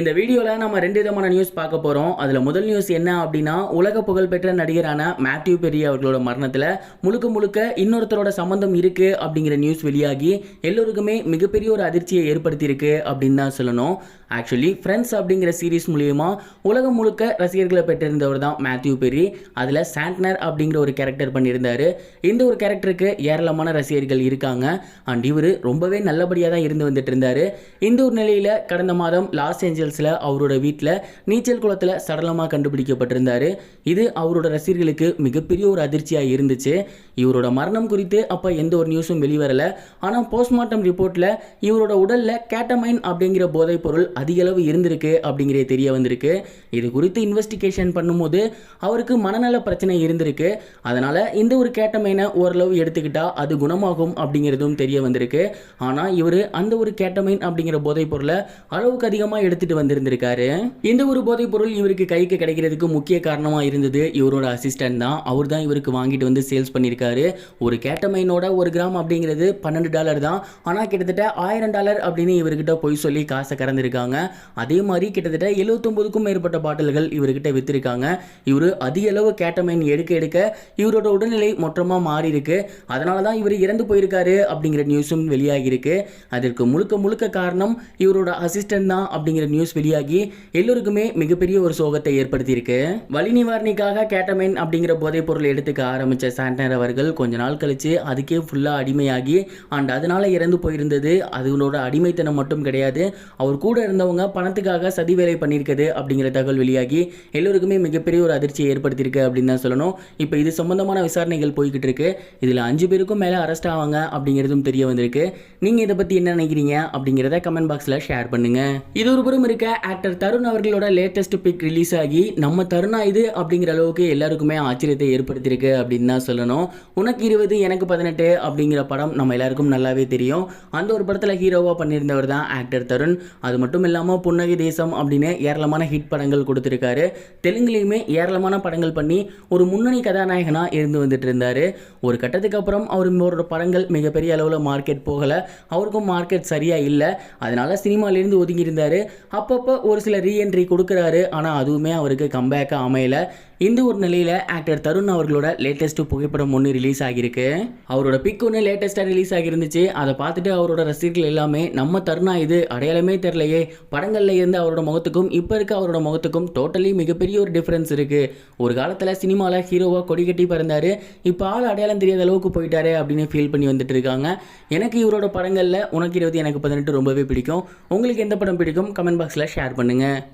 இந்த வீடியோவில் நம்ம ரெண்டு விதமான நியூஸ் பார்க்க போகிறோம் அதில் முதல் நியூஸ் என்ன அப்படின்னா உலக புகழ்பெற்ற நடிகரான மேத்யூ பெரி அவர்களோட மரணத்தில் முழுக்க முழுக்க இன்னொருத்தரோட சம்மந்தம் இருக்குது அப்படிங்கிற நியூஸ் வெளியாகி எல்லோருக்குமே மிகப்பெரிய ஒரு அதிர்ச்சியை ஏற்படுத்தியிருக்கு அப்படின்னு தான் சொல்லணும். ஆக்சுவலி ஃப்ரெண்ட்ஸ் அப்படிங்கிற சீரிஸ் மூலியமா உலகம் முழுக்க ரசிகர்களை பெற்றிருந்தவர் தான் மேத்யூ பெரி. அதில் சாண்ட்னர் அப்படிங்கிற ஒரு கேரக்டர் பண்ணியிருந்தாரு. இந்த ஒரு கேரக்டருக்கு ஏராளமான ரசிகர்கள் இருக்காங்க. அண்ட் இவர் ரொம்பவே நல்லபடியாக தான் இருந்து வந்துட்டு இருந்தாரு. இந்த ஒரு நிலையில் கடந்த மாதம் லாஸ் ஏஞ்சல்ஸில் அவரோட வீட்டில் நீச்சல் குளத்தில் சடலமாக கண்டுபிடிக்கப்பட்டிருந்தாரு. இது அவரோட ரசிகர்களுக்கு மிகப்பெரிய ஒரு அதிர்ச்சியாக இருந்துச்சு. இவரோட மரணம் குறித்து அப்போ எந்த ஒரு நியூஸும் வெளிவரல. ஆனால் போஸ்ட்மார்ட்டம் ரிப்போர்ட்டில் இவரோட உடலில் கேட்டமைன் அப்படிங்கிற போதைப் பொருள் இருந்திருக்கு அப்படிங்கிறது தெரிய வந்திருக்கு. இது குறித்து இன்வெஸ்டிகேஷன் பண்ணும்போது அவருக்கு மனநல பிரச்சனை இருந்திருக்கு. அதனால் இந்த ஒரு கேட்டமைனை ஓரளவு எடுத்துக்கிட்டால் அது குணமாகும் அப்படிங்கிறதும் தெரிய வந்திருக்கு. ஆனால் இவர் அந்த ஒரு கேட்டமைன் அப்படிங்கிற போதைப் பொருளை அளவுக்கு அதிகமாக எடுத்துட்டு வந்திருந்திருக்காரு. இந்த ஒரு போதைப் பொருள் இவருக்கு கைக்கு கிடைக்கிறதுக்கு முக்கிய காரணமா இருந்தது இவரோட அசிஸ்டன்ட் தான். அவர் தான் இவருக்கு வாங்கிட்டு வந்து சேல்ஸ் பண்ணியிருக்காரு ஒரு கேட்டமைனோட ஒரு கிராம் அப்படிங்கிறது பன்னெண்டு டாலர் தான். ஆனால் கிட்டத்தட்ட ஆயிரம் டாலர் அப்படின்னு இவர்கிட்ட போய் சொல்லி காசை கறந்துருக்காங்க. அதே மாதிரி கிட்டத்தட்ட எழுபத்தொம்பதுக்கும் மேற்பட்ட பாட்டில்கள் இவர்கிட்ட வித்திருக்காங்க. இவர் அதிக அளவு கேட்டமைன் எடுக்க எடுக்க இவரோட உடல்நிலை மொத்தமாக மாறி இருக்கு அதனால தான் இவர் இறந்து போயிருக்காரு அப்படிங்கிற நியூஸும் வெளியாகியிருக்கு. அதற்கு முழுக்க முழுக்க காரணம் இவரோட அசிஸ்டன்ட் தான் அப்படிங்கிற நியூஸ் நியூஸ் வெளியாகி எல்லோருக்குமே மிகப்பெரிய ஒரு சோகத்தை ஏற்படுத்தியிருக்கு. வலி நிவாரணிக்காக கேட்டமைன் அப்படிங்கிற போதைப் பொருள் எடுத்துக்க ஆரம்பித்த சாண்டனர் அவர்கள் கொஞ்ச நாள் கழித்து அதுக்கே ஃபுல்லாக அடிமையாகி அண்ட் அதனால் இறந்து போயிருந்தது. அதனோட அடிமைத்தனம் மட்டும் கிடையாது. அவர் கூட இருந்தவங்க பணத்துக்காக சதி வேலை பண்ணியிருக்குது அப்படிங்கிற தகவல் வெளியாகி எல்லோருக்குமே மிகப்பெரிய ஒரு அதிர்ச்சியை ஏற்படுத்தியிருக்கு அப்படின்னு தான் சொல்லணும். இப்போ இது சம்பந்தமான விசாரணைகள் போய்கிட்டு இருக்கு. இதில் அஞ்சு பேருக்கும் மேலே அரெஸ்ட் ஆவாங்க அப்படிங்கிறதும் தெரிய வந்திருக்கு. நீங்கள் இதை பற்றி என்ன நினைக்கிறீங்க அப்படிங்கிறத கமெண்ட் பாக்ஸில் ஷேர் பண்ணுங்கள் இது ஒரு புறம் இருக்க ஆக்டர் தருண் அவர்களோட லேட்டஸ்ட் பிக் ரிலீஸ் ஆகி நம்ம தருணா இது அப்படிங்கிற அளவுக்கு எல்லாருக்குமே ஆச்சரியத்தை ஏற்படுத்தியிருக்கு அப்படின்னு தான் சொல்லணும். உனக்கு இருபது எனக்கு பதினெட்டு அப்படிங்கிற படம் நம்ம எல்லாருக்கும் நல்லாவே தெரியும். அந்த ஒரு படத்தில் ஹீரோவாக பண்ணியிருந்தவர் தான் ஆக்டர் தருண். அது மட்டும் இல்லாமல் புன்னகை தேசம் அப்படின்னு ஏராளமான ஹிட் படங்கள் கொடுத்துருக்காரு. தெலுங்குலேயுமே ஏராளமான படங்கள் பண்ணி ஒரு முன்னணி கதாநாயகனாக இருந்து வந்துட்டு இருந்தார். ஒரு கட்டத்துக்கு அப்புறம் அவர் அவரோட படங்கள் மிகப்பெரிய அளவில் மார்க்கெட் போகலை. அவருக்கும் மார்க்கெட் சரியாக இல்லை. அதனால சினிமாலேருந்து ஒதுங்கி இருந்தார். அப்பப்போ ஒரு சில ரீஎன்ட்ரி கொடுக்குறாரு. ஆனால் அதுவுமே அவருக்கு கம்பேக்காக அமையல. இந்த ஒரு நிலையில் ஆக்டர் தருண் அவர்களோட லேட்டஸ்ட் புகைப்படம் ஒன்று ரிலீஸ் ஆகியிருக்கு. அவரோட பிக் ஒன்று லேட்டஸ்ட்டாக ரிலீஸ் ஆகியிருந்துச்சு. அதை பார்த்துட்டு அவரோட ரசிகர்கள் எல்லாமே நம்ம தருணா இது? அடையாளமே தெரிலையே படங்களில் இருந்து அவரோட முகத்துக்கும் இப்போ இருக்க அவரோட முகத்துக்கும் டோட்டலி மிகப்பெரிய ஒரு டிஃப்ரென்ஸ் இருக்குது ஒரு காலத்தில் சினிமாவில் ஹீரோவாக கொடி கட்டி பிறந்தாரு. இப்போ ஆள் அடையாளம் தெரியாத அளவுக்கு போயிட்டாரு அப்படின்னு ஃபீல் பண்ணி வந்துட்டு இருக்காங்க. எனக்கு இவரோட படங்களில் உனக்கு இருபது எனக்கு பதினெட்டு ரொம்பவே பிடிக்கும். உங்களுக்கு எந்த படம் பிடிக்கும்? கமெண்ட் பாக்ஸில் ஷேர் பண்ணுங்கள்